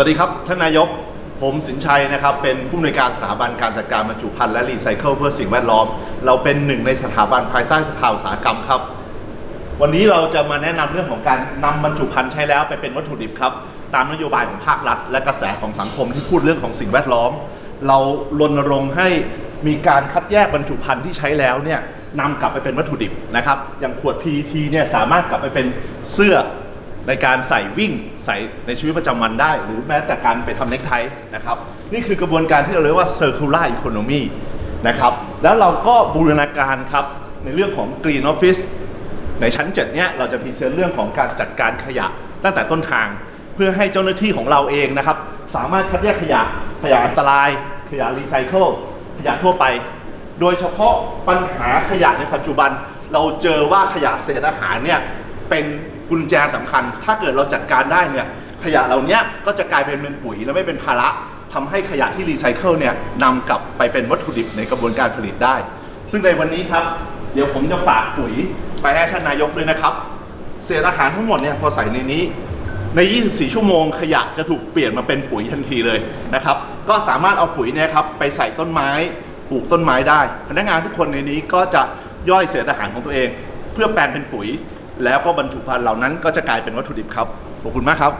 วัสดีครับท่านนายก ผมสินชัยนะครับ เป็นผู้อำนวยการสถาบันการจัดการบรรจุภัณฑ์และรีไซเคิลเพื่อสิ่งแวดล้อม เราเป็นหนึ่งในสถาบันภายใต้สภาอุตสาหกรรมครับ วันนี้เราจะมาแนะนำเรื่องของการนำบรรจุภัณฑ์ใช้แล้วไปเป็นวัตถุดิบครับ ตามนโยบายของภาครัฐ และกระแสของสังคมที่พูดเรื่องของสิ่งแวดล้อม เรารณรงค์ให้มีการคัดแยกบรรจุภัณฑ์ที่ใช้แล้วเนี่ยนำกลับไปเป็นวัตถุดิบนะครับ อย่างขวด PET เนี่ยสามารถกลับไปเป็นเสื้อ ในการใส่วิ่งใส่ในชีวิตประจำวันได้ หรือแม้แต่การไปทำเนคไทนะครับ นี่คือกระบวนการที่เราเรียกว่า circular economy นะครับ แล้วเราก็บูรณาการครับ ในเรื่องของ green office ในชั้น7เนี่ยเราจะพรีเซนต์เรื่องของการจัดการขยะตั้งแต่ต้นทาง เพื่อให้เจ้าหน้าที่ของเราเองนะครับ สามารถคัดแยกขยะขยะอันตราย ขยะรีไซเคิลขยะทั่วไป โดยเฉพาะปัญหาขยะในปัจจุบัน เราเจอว่าขยะเศษอาหารเนี่ยเป็น กุญแจสำคัญ ถ้าเกิดเราจัดการได้เนี่ยขยะเหล่านี้ก็จะกลายเป็นเป็นปุ๋ยและไม่เป็นภาระทำให้ขยะที่รีไซเคิลเนี่ยนำกลับไปเป็นวัตถุดิบในกระบวนการผลิตได้ ซึ่งในวันนี้ครับ เดี๋ยวผมจะฝากปุ๋ยไปให้ท่านนายกด้วยนะครับ เศษอาหารทั้งหมดเนี่ยพอใส่ในนี้ ใน 24 ชั่วโมง ขยะจะถูกเปลี่ยนมาเป็นปุ๋ยทันทีเลยนะครับ ก็สามารถเอาปุ๋ยเนี่ยครับไปใส่ต้นไม้ปลูกต้นไม้ได้ พนักงานทุกคนในนี้ก็จะย่อยเศษอาหารของตัวเอง เพื่อแปลงเป็นปุ๋ย แล้วก็บรรจุภัณฑ์เหล่านั้นก็จะกลายเป็นวัตถุดิบครับ ขอบคุณมากครับ